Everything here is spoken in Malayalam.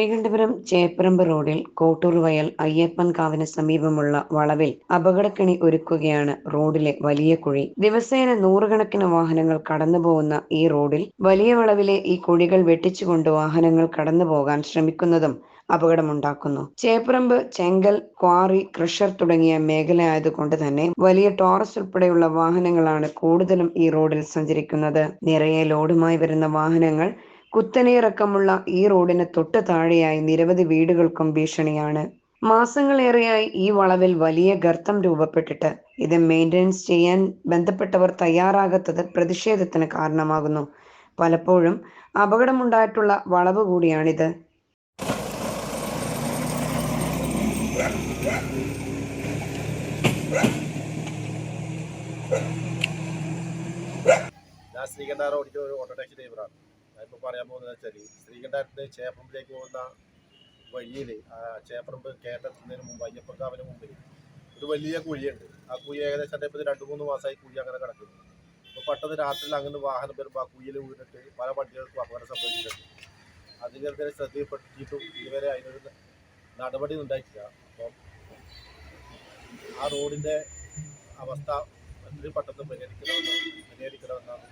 തിരുവനന്തപുരം ചേപ്പറമ്പ് റോഡിൽ കോട്ടൂർ വയൽ അയ്യപ്പൻ കാവിന് സമീപമുള്ള വളവിൽ അപകടക്കിണി ഒരുക്കുകയാണ് റോഡിലെ വലിയ കുഴി. ദിവസേന നൂറുകണക്കിന് വാഹനങ്ങൾ കടന്നുപോകുന്ന ഈ റോഡിൽ വലിയ വളവിലെ ഈ കുഴികൾ വെട്ടിച്ചുകൊണ്ട് വാഹനങ്ങൾ കടന്നുപോകാൻ ശ്രമിക്കുന്നതും അപകടമുണ്ടാക്കുന്നു. ചേപ്പറമ്പ് ചെങ്കൽ ക്വാറി ക്രഷർ തുടങ്ങിയ മേഖലയായതുകൊണ്ട് തന്നെ വലിയ ടോറസ് ഉൾപ്പെടെയുള്ള വാഹനങ്ങളാണ് കൂടുതലും ഈ റോഡിൽ സഞ്ചരിക്കുന്നത്. നിറയെ ലോഡുമായി വരുന്ന വാഹനങ്ങൾ കുത്തനെയിറക്കമുള്ള ഈ റോഡിന് തൊട്ട് താഴെയായി നിരവധി വീടുകൾക്കും ഭീഷണിയാണ്. മാസങ്ങളേറെയായി ഈ വളവിൽ വലിയ ഗർത്തം രൂപപ്പെട്ടിട്ട് ഇത് മെയിന്റനൻസ് ചെയ്യാൻ ബന്ധപ്പെട്ടവർ തയ്യാറാകാത്തത് പ്രതിഷേധത്തിന് കാരണമാകുന്നു. പലപ്പോഴും അപകടമുണ്ടായിട്ടുള്ള വളവ് കൂടിയാണിത്. ഞാൻ ഒരു ഓട്ടോ ടാക്സി ഡ്രൈവറാണ്. ഞാനിപ്പോൾ പറയാൻ പോകുന്നത് വെച്ചാൽ ശ്രീകണ്ഠാരത്ത് ചേപ്പറമ്പിലേക്ക് പോകുന്ന വഴിയിൽ ആ ചേപ്പറമ്പ് കേട്ടെത്തുന്നതിന് മുമ്പ് അയ്യപ്പക്കാവിന് മുമ്പിൽ ഒരു വലിയ കുഴിയുണ്ട്. ആ കുഴി ഏകദേശം അതേ ഇപ്പോൾ രണ്ട് മൂന്ന് മാസമായി കുഴി അങ്ങനെ കിടക്കുന്നു. അപ്പോൾ പെട്ടെന്ന് രാത്രിയിൽ അങ്ങനെ വാഹനം വരുമ്പോൾ ആ കുഴിയിൽ വീണിട്ട് പല വണ്ടികൾക്കും അപകടം സംഭവിച്ചിട്ടുണ്ട്. അധികൃതരെ ശ്രദ്ധയിൽപ്പെടുത്തിയിട്ടും ഇതുവരെ അതിനൊരു നടപടി ഉണ്ടായിട്ടില്ല. അപ്പം ആ റോഡിന്റെ അവസ്ഥ എത്രയും പെട്ടെന്ന് പരിഹരിക്കണമെന്ന് പരിഹരിക്കണമെന്നാണ്.